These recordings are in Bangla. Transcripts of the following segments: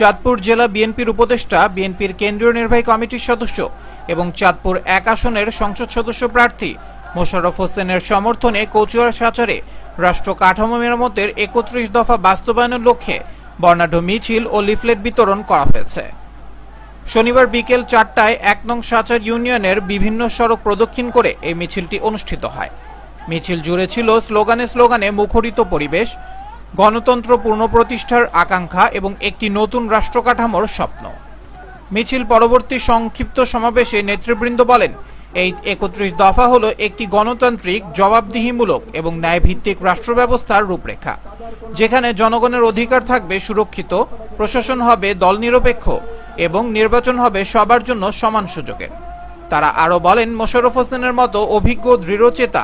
চাঁদপুর জেলা বিএনপির উপদেষ্টা, বিএনপির কেন্দ্রীয় নির্বাহী কমিটির সদস্য এবং চাঁদপুর এক আসনের সংসদ সদস্য প্রার্থী মোশাররফ হোসেনের সমর্থনে কচুয়ার সাচারে রাষ্ট্র কাঠামো মেরামতের একত্রিশ দফা বাস্তবায়নের লক্ষ্যে বর্ণাঢ্য মিছিল ও লিফলেট বিতরণ করা হয়েছে। শনিবার বিকেল চারটায় এক নং সাচার ইউনিয়নের বিভিন্ন সড়ক প্রদক্ষিণ করে এই মিছিলটি অনুষ্ঠিত হয়। মিছিল জুড়ে ছিল স্লোগানে স্লোগানে মুখরিত পরিবেশ গণতন্ত্র পুনঃপ্রতিষ্ঠার আকাঙ্ক্ষা এবং একটি নতুন রাষ্ট্র কাঠামোর স্বপ্ন। মিছিল পরবর্তী সংক্ষিপ্ত সমাবেশে নেতৃবৃন্দ বলেন, এই একত্রিশ দফা হল একটি গণতান্ত্রিক, জবাবদিহিমূলক এবং ন্যায়ভিত্তিক রাষ্ট্র ব্যবস্থার রূপরেখা, যেখানে জনগণের অধিকার থাকবে সুরক্ষিত, প্রশাসন হবে দল নিরপেক্ষ এবং নির্বাচন হবে সবার জন্য সমান সুযোগের। তারা আরও বলেন, মোশাররফ হোসেনের মতো অভিজ্ঞ দৃঢ়চেতা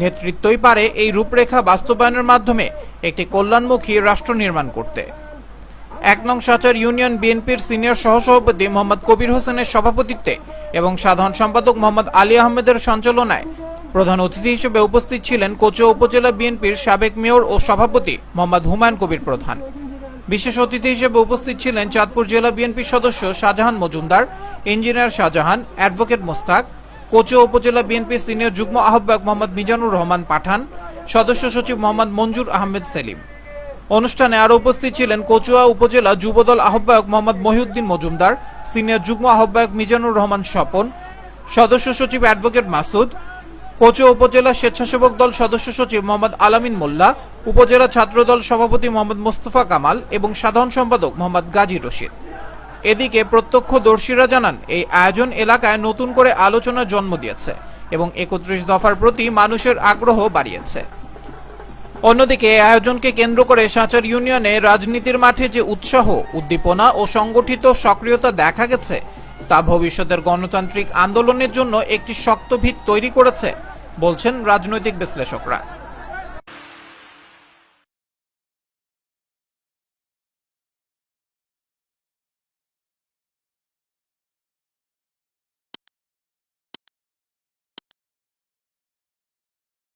নেতৃত্বই পারে এই রূপরেখা বাস্তবায়নের মাধ্যমে একটি কল্যাণমুখী রাষ্ট্র নির্মাণ করতে। এক নং সাচার ইউনিয়ন বিএনপির সিনিয়র সহসভাপতি মোহাম্মদ কবির হোসেনের সভাপতিত্বে এবং সাধারণ সম্পাদক মোহাম্মদ আলী আহমেদের সঞ্চালনায় প্রধান অতিথি হিসেবে উপস্থিত ছিলেন কোচুয়া উপজেলা বিএনপির সাবেক মেয়র ও সভাপতি মোহাম্মদ হুমায়ুন কবির প্রধান। বিশেষ অতিথি হিসেবে উপস্থিত ছিলেন চাঁদপুর জেলা বিএনপির সদস্য শাহজাহান মজুমদার, ইঞ্জিনিয়ার শাহজাহান, অ্যাডভোকেট মোস্তাক কোচুয়া উপজেলা বিএনপি সিনিয়র যুগ্ম আহ্বায়ক মোহাম্মদ মিজানুর রহমান পাঠান, সদস্য সচিব মোহাম্মদ মঞ্জুর আহমেদ সেলিম। অনুষ্ঠানে আরও উপস্থিত ছিলেন কচুয়া উপজেলা যুবদল আহ্বায়ক মোহাম্মদ মহিউদ্দিন মজুমদার, সিনিয়র যুগ্ম আহ্বায়ক মিজানুর রহমান স্বপন, সদস্য সচিব অ্যাডভোকেট মাসুদ, কচুয়া উপজেলা স্বেচ্ছাসেবক দল সদস্য সচিব মোহাম্মদ আলামিন মোল্লা উপজেলা ছাত্রদল সভাপতি মোহাম্মদ মোস্তফা কামাল এবং সাধারণ সম্পাদক মোহাম্মদ গাজী রশিদ। এদিকে প্রত্যক্ষদর্শীরা জানান, এই আয়োজন এলাকায় নতুন করে আলোচনার জন্ম দিয়েছে এবং একত্রিশ দফার প্রতি মানুষের আগ্রহ বাড়িয়েছে। অন্যদিকে এই আয়োজনকে কেন্দ্র করে সাঁচার ইউনিয়নে রাজনীতির মাঠে যে উৎসাহ, উদ্দীপনা ও সংগঠিত সক্রিয়তা দেখা গেছে, তা ভবিষ্যতের গণতান্ত্রিক আন্দোলনের জন্য একটি শক্ত ভিত তৈরি করেছে, বলছেন রাজনৈতিক বিশ্লেষকরা।